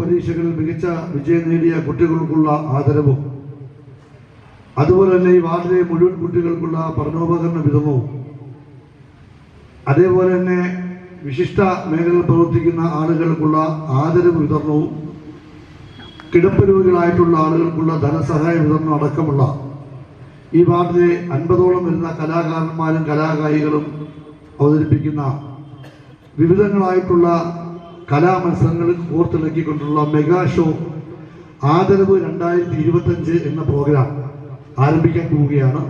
പരീക്ഷകളിൽ മികച്ച വിജയം നേടിയ കുട്ടികൾക്കുള്ള ആദരവും അതുപോലെ തന്നെ ഈ വാർഡിലെ മുഴുവൻ കുട്ടികൾക്കുള്ള പഠനോപകരണ വിതരണവും അതേപോലെ തന്നെ വിശിഷ്ട മേഖലയിൽ പ്രവർത്തിക്കുന്ന ആളുകൾക്കുള്ള ആദരവ് വിതരണവും കിടപ്പ് രോഗികളായിട്ടുള്ള ആളുകൾക്കുള്ള ധനസഹായ വിതരണം അടക്കമുള്ള ഈ വാർഡിലെ അൻപതോളം വരുന്ന കലാകാരന്മാരും കലാകാരികളും അവതരിപ്പിക്കുന്ന വിവിധങ്ങളായിട്ടുള്ള കലാമത്സരങ്ങളിൽ കോർത്തിണക്കിക്കൊണ്ടുള്ള മെഗാ ഷോ ആദരവ് രണ്ടായിരത്തി ഇരുപത്തഞ്ച് എന്ന പ്രോഗ്രാം ആരംഭിക്കാൻ പോവുകയാണ്.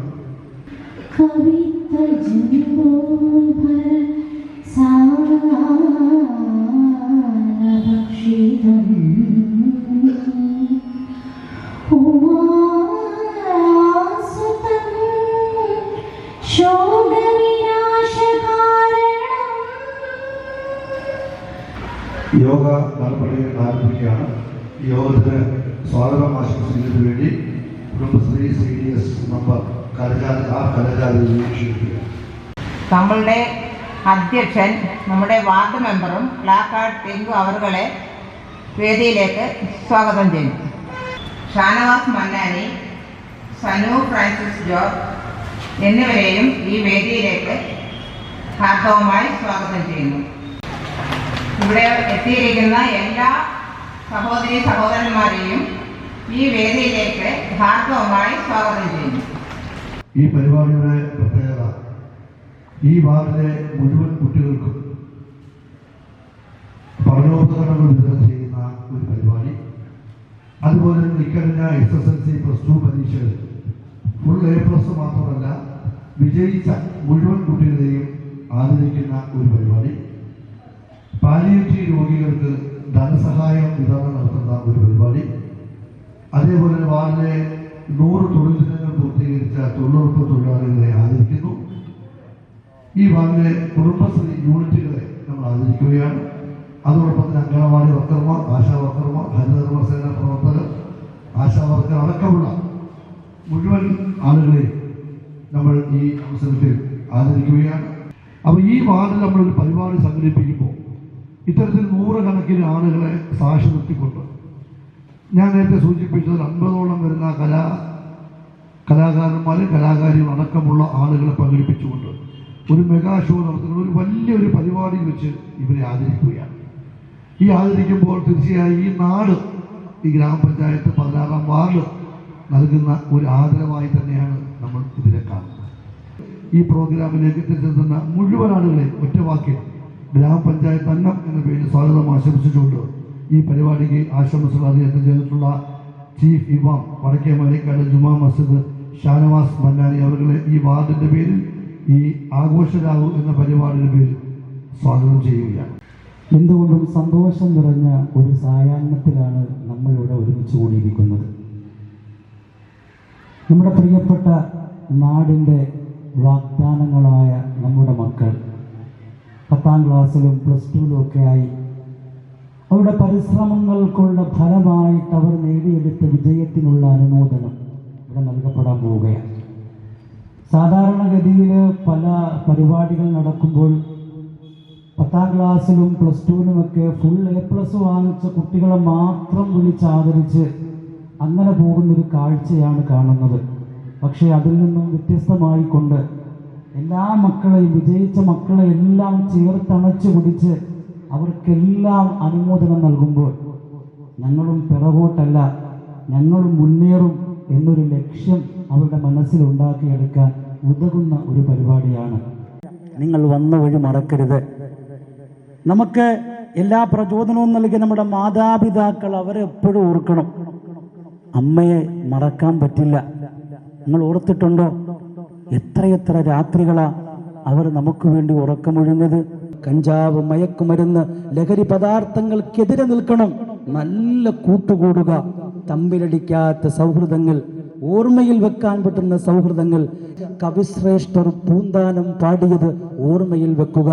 യോഗ നടപടികൾ ആരംഭിക്കുകയാണ്. ഈ യോഗത്തിന് സ്വാഗതം ആശംസിക്കുന്നതിന് വേണ്ടി Kudumbashree C D S member കലജാതി ആ കലജാതി നമ്മളുടെ അധ്യക്ഷൻ നമ്മുടെ വാർഡ് മെമ്പറും പ്ലാക്കാർഡ് ടെങ്കു അവറുകളെ വേദിയിലേക്ക് സ്വാഗതം ചെയ്യും ഷാനവാസ് മന്നാനി സനു ഫ്രാൻസിസ് ജോർജ് എന്നിവരെയും ഈ വേദിയിലേക്ക് ഹാർദവുമായി സ്വാഗതം ചെയ്യുന്നു. ഇവിടെ എത്തിയിരിക്കുന്ന എല്ലാ സഹോദരി സഹോദരന്മാരെയും ഈ വേദിയിലേക്ക് ഹാർദവമായി സ്വാഗതം ചെയ്യുന്നു. ഈ പരിപാടിയുടെ പ്രത്യേകത ഈ വാർഡിലെ മുഴുവൻ കുട്ടികൾക്കും പഠനോപകരണങ്ങൾ വിതരണം ചെയ്യുന്ന ഒരു പരിപാടി. അതുപോലെ ഇക്കഴിഞ്ഞ S S L C plus two പരീക്ഷകളിൽ ഫുൾ എ പ്ലസ് മാത്രമല്ല വിജയിച്ച മുഴുവൻ കുട്ടികളെയും ആദരിക്കുന്ന ഒരു പരിപാടി. പാലിയേറ്റീവ് രോഗികൾക്ക് ധനസഹായം വിതരണം നടത്തുന്ന ഒരു പരിപാടി. അതേപോലെ വാർഡിലെ നൂറ് തൊഴിൽ ദിനങ്ങൾ പൂർത്തീകരിച്ച തൊഴിലുറപ്പ് തൊഴിലാളികളെ ആദരിക്കുന്നു. ഈ വാർഡിലെ കുടുംബശ്രീ യൂണിറ്റുകളെ നമ്മൾ ആദരിക്കുകയാണ്. അതോടൊപ്പം തന്നെ അംഗനവാടി വർക്കർമാർ ആശാ വർക്കർമാർ ഹരിതകർമ്മ സേനാ പ്രവർത്തകർ ആശാ വർക്കർ അടക്കമുള്ള മുഴുവൻ ആളുകളെ നമ്മൾ ഈ അവസരത്തിൽ ആദരിക്കുകയാണ്. അപ്പോൾ ഈ വാർഡിൽ നമ്മളൊരു പരിപാടി സംഘടിപ്പിക്കുമ്പോൾ ഇത്തരത്തിൽ നൂറുകണക്കിന് ആളുകളെ സാക്ഷി നിർത്തിക്കൊണ്ട് ഞാൻ നേരത്തെ സൂചിപ്പിച്ചത് അൻപതോളം വരുന്ന കലാ കലാകാരന്മാരും കലാകാരികളും അടക്കമുള്ള ആളുകളെ പങ്കെടുപ്പിച്ചുകൊണ്ട് ഒരു മെഗാ ഷോ നടത്തുന്ന ഒരു വലിയൊരു പരിപാടി വെച്ച് ഇവരെ ആദരിക്കുകയാണ്. ഈ ആദരിക്കുമ്പോൾ തീർച്ചയായും ഈ നാട് ഈ ഗ്രാമപഞ്ചായത്ത് പതിനാറാം വാർഡ് നൽകുന്ന ഒരു ആദരവായി തന്നെയാണ് നമ്മൾ ഇതിനെ കാണുന്നത്. ഈ പ്രോഗ്രാമിലേക്ക് എത്തിച്ചെത്തുന്ന മുഴുവൻ ആളുകളെ ഒറ്റവാക്കിൽ ഗ്രാമപഞ്ചായത്ത് അന്നം എന്ന പേരിൽ സ്വാഗതം ആശംസിച്ചുകൊണ്ട് ഈ പരിപാടിക്ക് ആശംസകൾ അദ്ദേഹത്തിന് ചെയ്തിട്ടുള്ള ചീഫ് ഇമാം വടക്കേ മലക്കാട് ജുമാ മസ്ജിദ് ഷാനവാസ് മന്നാനി അവരുടെ ഈ വാർഡിന്റെ പേരിൽ ഈ ആഘോഷരാവ് എന്ന പരിപാടിയുടെ പേരിൽ സ്വാഗതം ചെയ്യുകയാണ്. എന്തുകൊണ്ടും സന്തോഷം നിറഞ്ഞ ഒരു സായാഹ്നത്തിലാണ് നമ്മളിവിടെ ഒരുമിച്ച് കൂടിയിരിക്കുന്നത്. നമ്മുടെ പ്രിയപ്പെട്ട നാടിന്റെ വാഗ്ദാനങ്ങളായ നമ്മുടെ മക്കൾ പത്താം ക്ലാസ്സിലും പ്ലസ് ടുവിലും ഒക്കെ ആയി. അവരുടെ പരിശ്രമങ്ങൾക്കുള്ള ഫലമായിട്ട് അവർ നേടിയെടുത്ത വിജയത്തിനുള്ള അനുമോദനം ഇവിടെ നൽകപ്പെടാൻ പോവുകയാണ്. സാധാരണഗതിയിൽ പല പരിപാടികൾ നടക്കുമ്പോൾ പത്താം ക്ലാസ്സിലും പ്ലസ് ടുവിലുമൊക്കെ ഫുൾ എ പ്ലസ് വാങ്ങിച്ച കുട്ടികളെ മാത്രം വിളിച്ച് ആദരിച്ച് അങ്ങനെ പോകുന്നൊരു കാഴ്ചയാണ് കാണുന്നത്. പക്ഷേ അതിൽ നിന്നും വ്യത്യസ്തമായിക്കൊണ്ട് എല്ലാ മക്കളെയും വിജയിച്ച മക്കളെ എല്ലാം ചേർത്തണച്ചു പിടിച്ച് അവർക്കെല്ലാം അനുമോദനം നൽകുമ്പോൾ ഞങ്ങളും പിറകോട്ടല്ല ഞങ്ങളും മുന്നേറും എന്നൊരു ലക്ഷ്യം അവരുടെ മനസ്സിൽ ഉണ്ടാക്കിയെടുക്കാൻ ഉതകുന്ന ഒരു പരിപാടിയാണ്. നിങ്ങൾ വന്ന വഴി മറക്കരുത്. നമുക്ക് എല്ലാ പ്രചോദനവും നൽകി നമ്മുടെ മാതാപിതാക്കൾ അവരെ എപ്പോഴും ഓർക്കണം. അമ്മയെ മറക്കാൻ പറ്റില്ല. നിങ്ങൾ ഓർത്തിട്ടുണ്ടോ? എത്രയെത്ര രാത്രികളാ അവർ നമുക്ക് വേണ്ടി ഉറക്കമൊഴിഞ്ഞത് കഞ്ചാവ് മയക്കുമരുന്ന് ലഹരി പദാർത്ഥങ്ങൾക്കെതിരെ നിൽക്കണം. നല്ല കൂട്ടുകൂടുക. തമ്മിലടിക്കാത്ത സൗഹൃദങ്ങൾ ഓർമ്മയിൽ വെക്കാൻ പറ്റുന്ന സൗഹൃദങ്ങൾ. കവിശ്രേഷ്ഠർ പൂന്താനം പാടിയത് ഓർമ്മയിൽ വെക്കുക.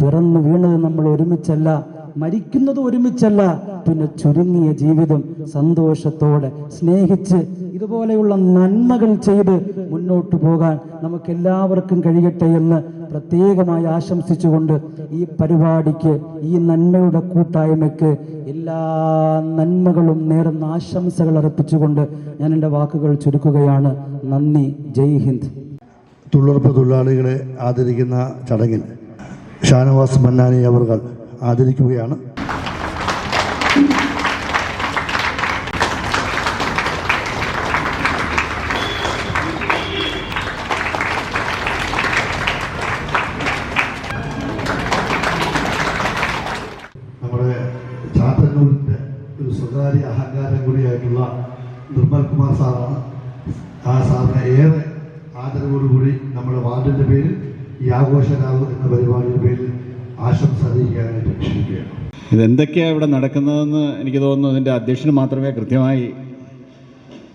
പിറന്നു വീണത് നമ്മൾ ഒരുമിച്ചല്ല മരിക്കുന്നത് ഒരുമിച്ചല്ല പിന്നെ ചുരുങ്ങിയ ജീവിതം സന്തോഷത്തോടെ സ്നേഹിച്ച് ഇതുപോലെയുള്ള നന്മകൾ ചെയ്ത് മുന്നോട്ട് പോകാൻ നമുക്ക് എല്ലാവർക്കും കഴിയട്ടെ എന്ന് പ്രത്യേകമായി ആശംസിച്ചുകൊണ്ട് ഈ പരിപാടിക്ക് ഈ നന്മയുടെ കൂട്ടായ്മയ്ക്ക് എല്ലാ നന്മകളും നേർന്ന ആശംസകൾ അർപ്പിച്ചുകൊണ്ട് ഞാൻ എന്റെ വാക്കുകൾ ചുരുക്കുകയാണ്. നന്ദി. ജയ് ഹിന്ദ്. തൊഴിലുറപ്പ് തൊഴിലാളികളെ ആദരിക്കുന്ന ചടങ്ങിൽ ഷാനവാസ് മന്നാനി അവർ ആദരിക്കുകയാണ്. ഏറെ ആദരവോടുകൂടി നമ്മുടെ വാർഡിന്റെ പേരിൽ ഈ ആഘോഷകാവ് എന്ന പരിപാടിയുടെ പേരിൽ ആശംസ അറിയിക്കാനായിട്ട് ക്ഷണിക്കുകയാണ് ഇതെന്തൊക്കെയാണ് ഇവിടെ നടക്കുന്നതെന്ന് എനിക്ക് തോന്നുന്നു ഇതിന്റെ അധ്യക്ഷന് മാത്രമേ കൃത്യമായി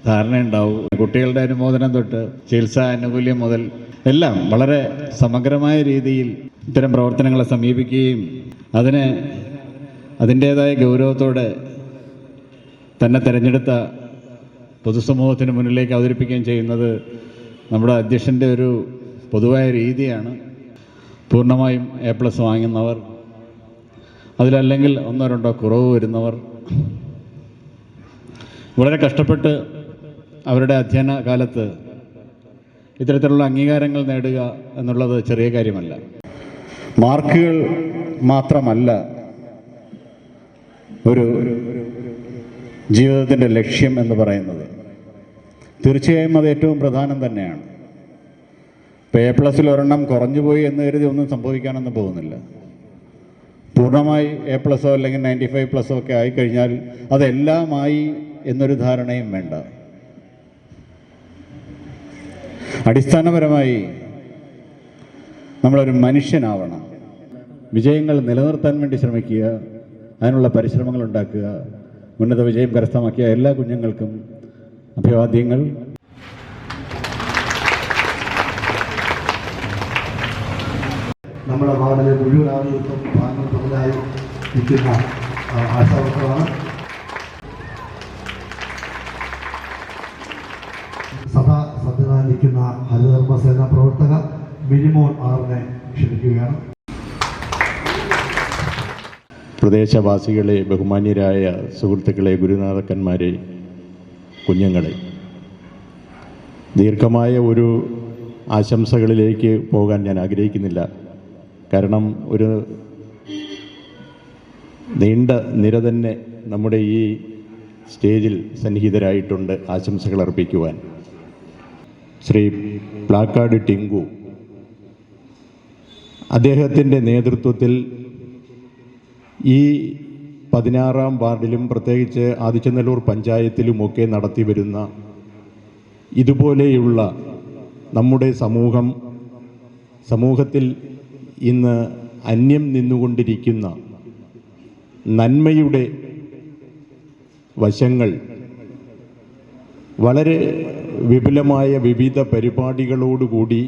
ധാരണയുണ്ടാവൂ കുട്ടികളുടെ അനുമോദനം തൊട്ട് ചികിത്സാ ആനുകൂല്യം മുതൽ എല്ലാം വളരെ സമഗ്രമായ രീതിയിൽ ഇത്തരം പ്രവർത്തനങ്ങളെ സമീപിക്കുകയും അതിന് അതിന്റേതായ ഗൗരവത്തോടെ തന്നെ തിരഞ്ഞെടുത്ത പൊതുസമൂഹത്തിന് മുന്നിലേക്ക് അവതരിപ്പിക്കുകയും ചെയ്യുന്നത് നമ്മുടെ അധ്യക്ഷന്റെ ഒരു പൊതുവായ രീതിയാണ്. പൂർണമായും എ പ്ലസ് വാങ്ങുന്നവർ അതിലല്ലെങ്കിൽ ഒന്നോ രണ്ടോ കുറവ് വരുന്നവർ. വളരെ കഷ്ടപ്പെട്ട് അവരുടെ അധ്യയന കാലത്ത് ഇത്തരത്തിലുള്ള അംഗീകാരങ്ങൾ നേടുക എന്നുള്ളത് ചെറിയ കാര്യമല്ല. മാർക്കുകൾ മാത്രമല്ല ഒരു ജീവിതത്തിന്റെ ലക്ഷ്യം എന്ന് പറയുന്നത്. തീർച്ചയായും അത് ഏറ്റവും പ്രധാനം തന്നെയാണ്. ഇപ്പോൾ എ ഒരെണ്ണം കുറഞ്ഞു പോയി എന്ന് കരുതി ഒന്നും സംഭവിക്കാനൊന്നും പോകുന്നില്ല. പൂർണമായി എ പ്ലസോ അല്ലെങ്കിൽ നയന്റി ഫൈവ് പ്ലസോ ഒക്കെ ആയിക്കഴിഞ്ഞാൽ അതെല്ലാമായി എന്നൊരു ധാരണയും വേണ്ട. അടിസ്ഥാനപരമായി നമ്മളൊരു മനുഷ്യനാവണം. വിജയങ്ങൾ നിലനിർത്താൻ വേണ്ടി ശ്രമിക്കുക അതിനുള്ള പരിശ്രമങ്ങൾ ഉണ്ടാക്കുക ഉന്നത വിജയം കരസ്ഥമാക്കിയ എല്ലാ കുഞ്ഞുങ്ങൾക്കും അഭിവാദ്യങ്ങൾ. നമ്മുടെ വാർഡിലെ മുഴുവൻ ആളുകൾക്കും മുതലായി നിൽക്കുന്ന ആ, ആശാവർക്കറാണ്. സദാ സത്യനായി നിൽക്കുന്ന ഹരിധർമ്മസേന പ്രവർത്തക മിനിമോൾ ആറിനെ ക്ഷണിക്കുകയാണ്. പ്രദേശവാസികളെ ബഹുമാന്യരായ സുഹൃത്തുക്കളെ ഗുരുനാഥക്കന്മാരെ കുഞ്ഞുങ്ങളെ ദീർഘമായ ഒരു ആശംസകളിലേക്ക് പോകാൻ ഞാൻ ആഗ്രഹിക്കുന്നില്ല. കാരണം ഒരു നീണ്ട നിര തന്നെ നമ്മുടെ ഈ സ്റ്റേജിൽ സന്നിഹിതരായിട്ടുണ്ട് ആശംസകൾ അർപ്പിക്കുവാൻ. ശ്രീ പ്ലാക്കാട് ടിങ്കു അദ്ദേഹത്തിന്റെ നേതൃത്വത്തിൽ ഈ പതിനാറാം വാർഡിലും പ്രത്യേകിച്ച് ആദിച്ചനല്ലൂർ പഞ്ചായത്തിലുമൊക്കെ നടത്തി വരുന്ന ഇതുപോലെയുള്ള നമ്മുടെ സമൂഹം സമൂഹത്തിൽ ഇന്ന് അന്യം നിന്നുകൊണ്ടിരിക്കുന്ന നന്മയുടെ വശങ്ങൾ വളരെ വിപുലമായ വിവിധ പരിപാടികളോടുകൂടി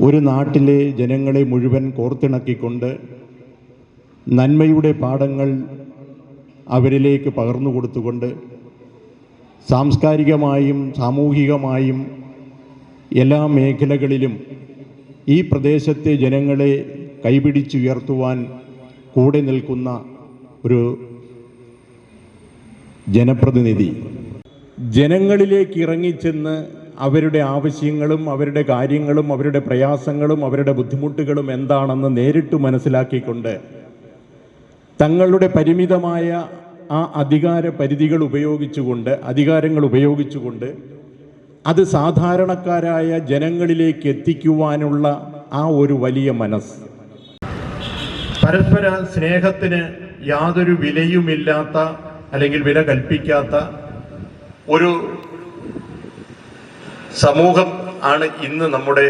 ഒരു നാട്ടിലെ ജനങ്ങളെ മുഴുവൻ കോർത്തിണക്കിക്കൊണ്ട് നന്മയുടെ പാഠങ്ങൾ അവരിലേക്ക് പകർന്നു കൊടുത്തുകൊണ്ട് സാംസ്കാരികമായും സാമൂഹികമായും എല്ലാ മേഖലകളിലും ഈ പ്രദേശത്തെ ജനങ്ങളെ കൈപിടിച്ചുയർത്തുവാൻ കൂടെ നിൽക്കുന്ന ഒരു ജനപ്രതിനിധി. ജനങ്ങളിലേക്ക് ഇറങ്ങിച്ചെന്ന് അവരുടെ ആവശ്യങ്ങളും അവരുടെ കാര്യങ്ങളും അവരുടെ പ്രയാസങ്ങളും അവരുടെ ബുദ്ധിമുട്ടുകളും എന്താണെന്ന് നേരിട്ട് മനസ്സിലാക്കിക്കൊണ്ട് തങ്ങളുടെ പരിമിതമായ ആ അധികാര പരിധികൾ ഉപയോഗിച്ചുകൊണ്ട് അധികാരങ്ങൾ ഉപയോഗിച്ചുകൊണ്ട് അത് സാധാരണക്കാരായ ജനങ്ങളിലേക്ക് എത്തിക്കുവാനുള്ള ആ ഒരു വലിയ മനസ്സ്. പരസ്പര സ്നേഹത്തിന് യാതൊരു വിലയുമില്ലാത്ത അല്ലെങ്കിൽ വില കൽപ്പിക്കാത്ത ഒരു സമൂഹം ആണ് ഇന്ന് നമ്മുടെ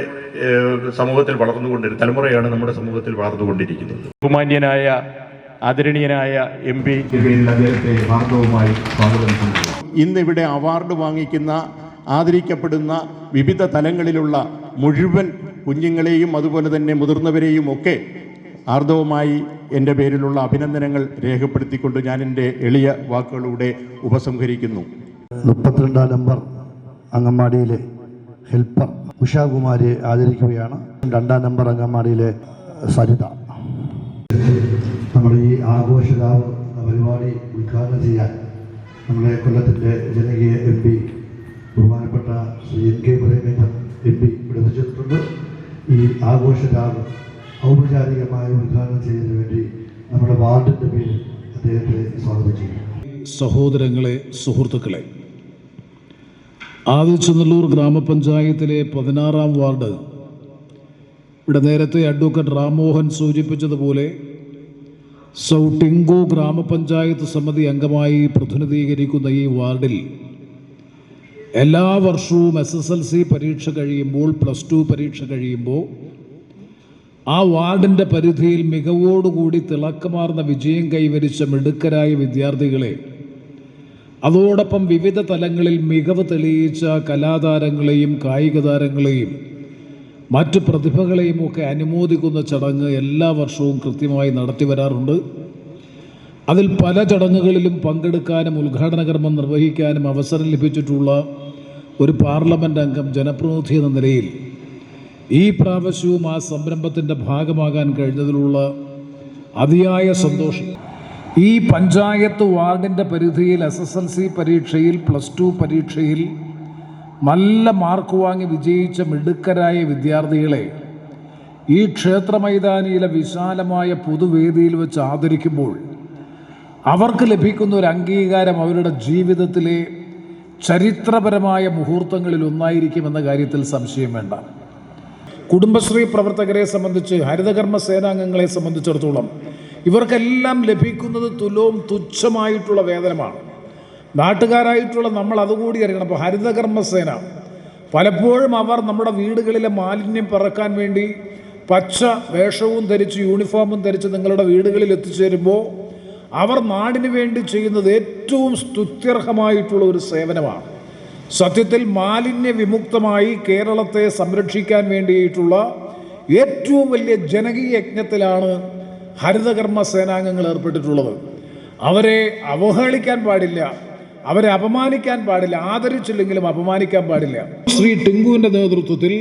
സമൂഹത്തിൽ വളർന്നുകൊണ്ടിരിക്കുന്നത് തലമുറയാണ് നമ്മുടെ സമൂഹത്തിൽ വളർന്നുകൊണ്ടിരിക്കുന്നത്. ബഹുമാന്യനായ ആദരണീയനായ എം പി അദ്ദേഹത്തെ ഭാർഗവുമായി സ്വാഗതം ചെയ്യുന്നു. ഇന്നിവിടെ അവാർഡ് വാങ്ങിക്കുന്ന ആദരിക്കപ്പെടുന്ന വിവിധ തലങ്ങളിലുള്ള മുഴുവൻ കുഞ്ഞുങ്ങളെയും അതുപോലെ തന്നെ മുതിർന്നവരെയും ഒക്കെ ആർദവമായി എന്റെ പേരിലുള്ള അഭിനന്ദനങ്ങൾ രേഖപ്പെടുത്തിക്കൊണ്ട് ഞാൻ എന്റെ എളിയ വാക്കുകളിലൂടെ ഉപസംഹരിക്കുന്നു. മുപ്പത്തിരണ്ടാം നമ്പർ അങ്കമാടിയിലെ ഹെൽപ്പർ ഉഷാകുമാരിയെ ആദരിക്കുകയാണ്. രണ്ടാം നമ്പർ അങ്കമാടിയിലെ സരിത. നമ്മുടെ ഈ ആഘോഷരാവ് പരിപാടി ഉദ്ഘാടനം ചെയ്യാൻ നമ്മുടെ കൊല്ലത്തിന്റെ ജനകീയ എം പി ബഹുമാനപ്പെട്ട Shri N K Premachandran M P ഇവിടെ എത്തിച്ചിട്ടുണ്ട് ഈ ആഘോഷരാവ് ഔപചാരികമായി ഉദ്ഘാടനം ചെയ്യുന്നതിന് വേണ്ടി നമ്മുടെ വാർഡിന്റെ പേരിൽ അദ്ദേഹത്തെ സ്വാഗതം ചെയ്യും സഹോദരങ്ങളെ സുഹൃത്തുക്കളെ ആദിച്ചനല്ലൂർ ഗ്രാമപഞ്ചായത്തിലെ പതിനാറാം വാർഡ് ഇവിടെ നേരത്തെ അഡ്വക്കേറ്റ് റാംമോഹൻ സൂചിപ്പിച്ചതുപോലെ സൗട്ടിങ്കു ഗ്രാമപഞ്ചായത്ത് സമിതി അംഗമായി പ്രതിനിധീകരിക്കുന്ന ഈ വാർഡിൽ എല്ലാ വർഷവും എസ് എസ് എൽ സി പരീക്ഷ കഴിയുമ്പോൾ പ്ലസ് ടു പരീക്ഷ കഴിയുമ്പോൾ ആ വാർഡിന്റെ പരിധിയിൽ മികവോടുകൂടി തിളക്കമാർന്ന വിജയം കൈവരിച്ച മിടുക്കരായ വിദ്യാർത്ഥികളെ അതോടൊപ്പം വിവിധ തലങ്ങളിൽ മികവ് തെളിയിച്ച കലാതാരങ്ങളെയും കായിക താരങ്ങളെയും മറ്റ് പ്രതിഭകളെയും ഒക്കെ അനുമോദിക്കുന്ന ചടങ്ങ് എല്ലാ വർഷവും കൃത്യമായി നടത്തി വരാറുണ്ട്. അതിൽ പല ചടങ്ങുകളിലും പങ്കെടുക്കാനും ഉദ്ഘാടന കർമ്മം നിർവഹിക്കാനും അവസരം ലഭിച്ചിട്ടുള്ള ഒരു പാർലമെന്റ് അംഗം ജനപ്രതിനിധി എന്ന നിലയിൽ ഈ പ്രാവശ്യവും ആ സംരംഭത്തിന്റെ ഭാഗമാകാൻ കഴിഞ്ഞതിലുള്ള അതിയായ സന്തോഷം. ഈ പഞ്ചായത്ത് വാർഡിന്റെ പരിധിയിൽ എസ് എസ് എൽ സി പരീക്ഷയിൽ പ്ലസ് ടു പരീക്ഷയിൽ നല്ല മാർക്ക് വാങ്ങി വിജയിച്ച മിടുക്കരായ വിദ്യാർത്ഥികളെ ഈ ക്ഷേത്ര മൈതാനിയിലെ വിശാലമായ പൊതുവേദിയിൽ വെച്ച് ആദരിക്കുമ്പോൾ അവർക്ക് ലഭിക്കുന്ന ഒരു അംഗീകാരം അവരുടെ ജീവിതത്തിലെ ചരിത്രപരമായ മുഹൂർത്തങ്ങളിൽ ഒന്നായിരിക്കുമെന്ന കാര്യത്തിൽ സംശയം വേണ്ട. കുടുംബശ്രീ പ്രവർത്തകരെ സംബന്ധിച്ച് ഹരിതകർമ്മ സേനാംഗങ്ങളെ സംബന്ധിച്ചിടത്തോളം ഇവർക്കെല്ലാം ലഭിക്കുന്നത് തുലവും തുച്ഛമായിട്ടുള്ള വേതനമാണ്. നാട്ടുകാരായിട്ടുള്ള നമ്മൾ അതുകൂടി അറിയണം. അപ്പോൾ ഹരിതകർമ്മസേന പലപ്പോഴും അവർ നമ്മുടെ വീടുകളിലെ മാലിന്യം പറക്കാൻ വേണ്ടി പച്ച വേഷവും ധരിച്ച് യൂണിഫോമും ധരിച്ച് നിങ്ങളുടെ വീടുകളിൽ എത്തിച്ചേരുമ്പോൾ അവർ നാടിന് വേണ്ടി ചെയ്യുന്നത് ഏറ്റവും സ്തുത്യർഹമായിട്ടുള്ള ഒരു സേവനമാണ്. സത്യത്തിൽ മാലിന്യ വിമുക്തമായി കേരളത്തെ സംരക്ഷിക്കാൻ വേണ്ടിയിട്ടുള്ള ഏറ്റവും വലിയ ജനകീയ യജ്ഞത്തിലാണ് ഹരിതകർമ്മ സേനാംഗങ്ങൾ ഏർപ്പെട്ടിട്ടുള്ളത്. അവരെ അവഹേളിക്കാൻ പാടില്ല. അവരെ അപമാനിക്കാൻ പാടില്ല ആദരിച്ചില്ലെങ്കിലും അപമാനിക്കാൻ പാടില്ല. ശ്രീ ടിങ്കുവിന്റെ നേതൃത്വത്തിൽ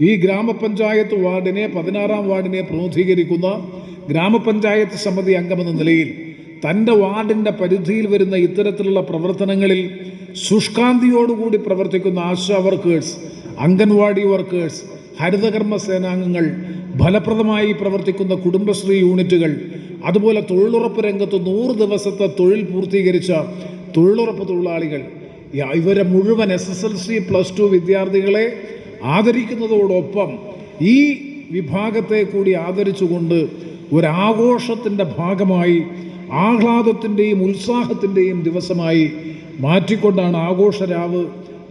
ഈ ഗ്രാമപഞ്ചായത്ത് വാർഡിനെ പതിനാറാം വാർഡിനെ പ്രതിനിധീകരിക്കുന്ന ഗ്രാമപഞ്ചായത്ത് സമിതി അംഗമെന്ന നിലയിൽ തന്റെ വാർഡിന്റെ പരിധിയിൽ വരുന്ന ഇത്തരത്തിലുള്ള പ്രവർത്തനങ്ങളിൽ ശുഷ്കാന്തിയോടുകൂടി പ്രവർത്തിക്കുന്ന ആശാ വർക്കേഴ്സ് അംഗൻവാടി വർക്കേഴ്സ് ഹരിതകർമ്മ സേനാംഗങ്ങൾ ഫലപ്രദമായി പ്രവർത്തിക്കുന്ന കുടുംബശ്രീ യൂണിറ്റുകൾ അതുപോലെ തൊഴിലുറപ്പ് രംഗത്ത് നൂറ് ദിവസത്തെ തൊഴിൽ പൂർത്തീകരിച്ച തൊഴിലുറപ്പ് തൊഴിലാളികൾ ഇവരെ മുഴുവൻ S S L C plus two വിദ്യാർത്ഥികളെ ആദരിക്കുന്നതോടൊപ്പം ഈ വിഭാഗത്തെ കൂടി ആദരിച്ചുകൊണ്ട് ഒരാഘോഷത്തിന്റെ ഭാഗമായി ആഹ്ലാദത്തിന്റെയും ഉത്സാഹത്തിന്റെയും ദിവസമായി മാറ്റിക്കൊണ്ടാണ് ആഘോഷരാവ്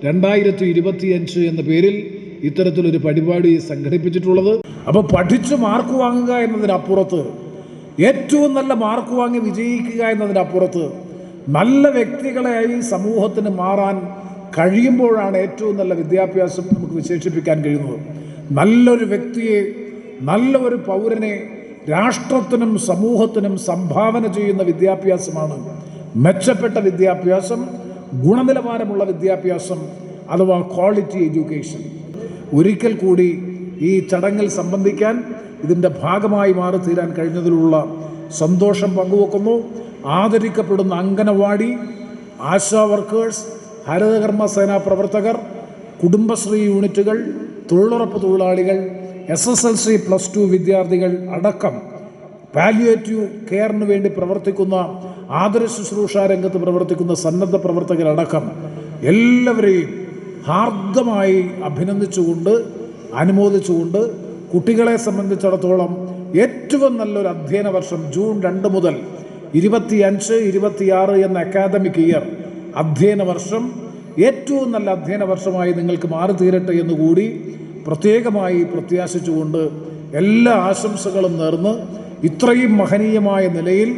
രണ്ടായിരത്തി ഇരുപത്തിയഞ്ച് എന്ന പേരിൽ ഇത്തരത്തിലൊരു പരിപാടി സംഘടിപ്പിച്ചിട്ടുള്ളത്. അപ്പോൾ പഠിച്ച് മാർക്ക് വാങ്ങുക എന്നതിനപ്പുറത്ത് ഏറ്റവും നല്ല മാർക്ക് വാങ്ങി വിജയിക്കുക എന്നതിനപ്പുറത്ത് നല്ല വ്യക്തികളെയായി സമൂഹത്തിന് മാറാൻ കഴിയുമ്പോഴാണ് ഏറ്റവും നല്ല വിദ്യാഭ്യാസം നമുക്ക് വിശേഷിപ്പിക്കാൻ കഴിയുന്നത്. നല്ലൊരു വ്യക്തിയെ നല്ല ഒരു പൗരനെ രാഷ്ട്രത്തിനും സമൂഹത്തിനും സംഭാവന ചെയ്യുന്ന വിദ്യാഭ്യാസമാണ് മെച്ചപ്പെട്ട വിദ്യാഭ്യാസം ഗുണനിലവാരമുള്ള വിദ്യാഭ്യാസം അഥവാ ക്വാളിറ്റി എഡ്യൂക്കേഷൻ. ഒരിക്കൽ കൂടി ഈ ചടങ്ങിൽ സംബന്ധിക്കാൻ ഇതിന്റെ ഭാഗമായി മാറി തീരാൻ കഴിഞ്ഞതിലുള്ള സന്തോഷം പങ്കുവെക്കുന്നു. ആദരിക്കപ്പെടുന്ന അംഗനവാടി ആശാ വർക്കേഴ്സ് ഹരിതകർമ്മ സേനാ പ്രവർത്തകർ കുടുംബശ്രീ യൂണിറ്റുകൾ തൊഴിലുറപ്പ് തൊഴിലാളികൾ S S L C plus two വിദ്യാർത്ഥികൾ അടക്കം പാലിയേറ്റീവ് കെയറിന് വേണ്ടി പ്രവർത്തിക്കുന്ന ആദര ശുശ്രൂഷ രംഗത്ത് പ്രവർത്തിക്കുന്ന സന്നദ്ധ പ്രവർത്തകരടക്കം എല്ലാവരെയും ഹാർദമായി അഭിനന്ദിച്ചുകൊണ്ട് അനുമോദിച്ചുകൊണ്ട് കുട്ടികളെ സംബന്ധിച്ചിടത്തോളം ഏറ്റവും നല്ലൊരു അധ്യയന വർഷം ജൂൺ രണ്ട് മുതൽ ഇരുപത്തിയഞ്ച് ഇരുപത്തിയാറ് എന്ന അക്കാദമിക് ഇയർ അധ്യയന വർഷം ഏറ്റവും നല്ല അധ്യയന വർഷമായി നിങ്ങൾക്ക് മാറി തീരട്ടെ എന്നുകൂടി പ്രത്യേകമായി പ്രത്യാശിച്ചുകൊണ്ട് എല്ലാ ആശംസകളും നേർന്ന് ഇത്രയും മഹനീയമായ നിലയിൽ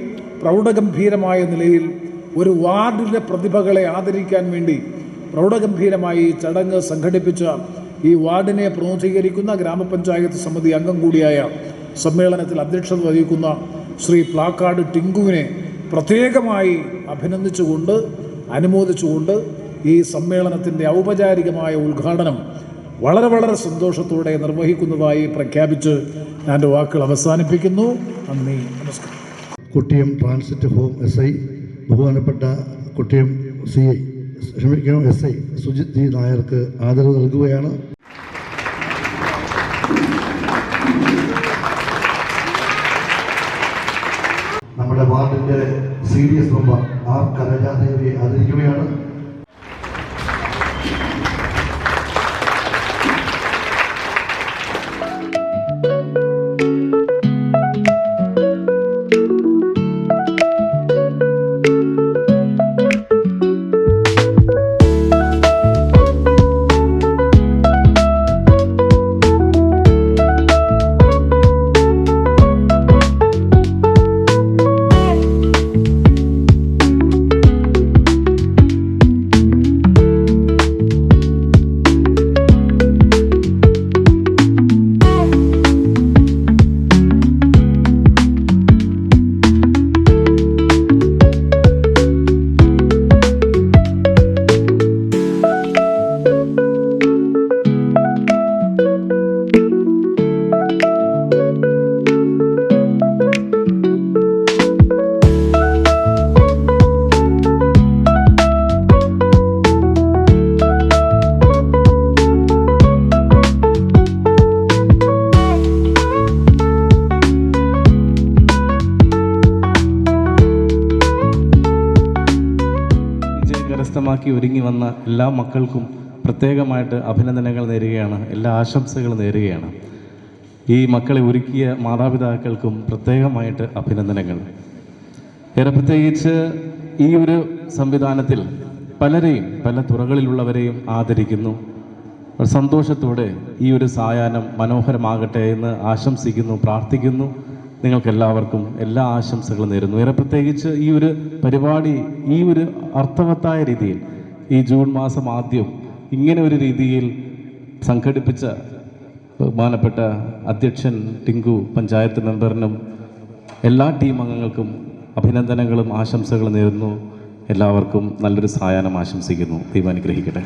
പ്രൗഢഗംഭീരമായ നിലയിൽ ഒരു വാർഡിലെ പ്രതിഭകളെ ആദരിക്കാൻ വേണ്ടി പ്രൗഢഗംഭീരമായി ചടങ്ങ് സംഘടിപ്പിച്ച ഈ വാർഡിനെ പ്രതിനിധീകരിക്കുന്ന ഗ്രാമപഞ്ചായത്ത് സമിതി അംഗം കൂടിയായ സമ്മേളനത്തിൽ അധ്യക്ഷത വഹിക്കുന്ന ശ്രീ പ്ലാക്കാട് ടിങ്കുവിനെ പ്രത്യേകമായി അഭിനന്ദിച്ചുകൊണ്ട് അനുമോദിച്ചുകൊണ്ട് ഈ സമ്മേളനത്തിന്റെ ഔപചാരികമായ ഉദ്ഘാടനം വളരെ വളരെ സന്തോഷത്തോടെ നിർവഹിക്കുന്നതായി പ്രഖ്യാപിച്ച് ഞാൻ എന്റെ വാക്കുകൾ അവസാനിപ്പിക്കുന്നു. നന്ദി നമസ്കാരം. Kuttiyam transit home S I ബഹുമാനപ്പെട്ട കുട്ടിയം സി ഐ ക്ഷമിക്കണം എസ് ഐ സുജിത് ജി നായർക്ക് ആദരവ് നൽകുകയാണ്. C D S member R കരജാദേവിയെ ആദരിക്കുകയാണ്. വിജയം കരസ്ഥമാക്കി ഒരുങ്ങി വന്ന എല്ലാ മക്കൾക്കും പ്രത്യേകമായിട്ട് അഭിനന്ദനങ്ങൾ നേരുകയാണ് എല്ലാ ആശംസകളും നേരുകയാണ്. ഈ മക്കളെ ഒരുക്കിയ മാതാപിതാക്കൾക്കും പ്രത്യേകമായിട്ട് അഭിനന്ദനങ്ങൾ. ഏറെ പ്രത്യേകിച്ച് ഈ ഒരു സംവിധാനത്തിൽ പലരെയും പല തുറകളിലുള്ളവരെയും ആദരിക്കുന്നു. സന്തോഷത്തോടെ ഈ ഒരു സായാഹ്നം മനോഹരമാകട്ടെ എന്ന് ആശംസിക്കുന്നു പ്രാർത്ഥിക്കുന്നു. നിങ്ങൾക്കെല്ലാവർക്കും എല്ലാ ആശംസകളും നേരുന്നു. ഏറെ പ്രത്യേകിച്ച് ഈ ഒരു പരിപാടി ഈ ഒരു അർത്ഥവത്തായ രീതിയിൽ ഈ ജൂൺ മാസം ആദ്യം ഇങ്ങനെ ഒരു രീതിയിൽ സംഘടിപ്പിച്ച ബഹുമാനപ്പെട്ട അധ്യക്ഷൻ ടിങ്കു പഞ്ചായത്ത് മെമ്പറിനും എല്ലാ ടീം അംഗങ്ങൾക്കും അഭിനന്ദനങ്ങളും ആശംസകളും നേരുന്നു. എല്ലാവർക്കും നല്ലൊരു സായാഹ്നം ആശംസിക്കുന്നു. ദൈവം അനുഗ്രഹിക്കട്ടെ.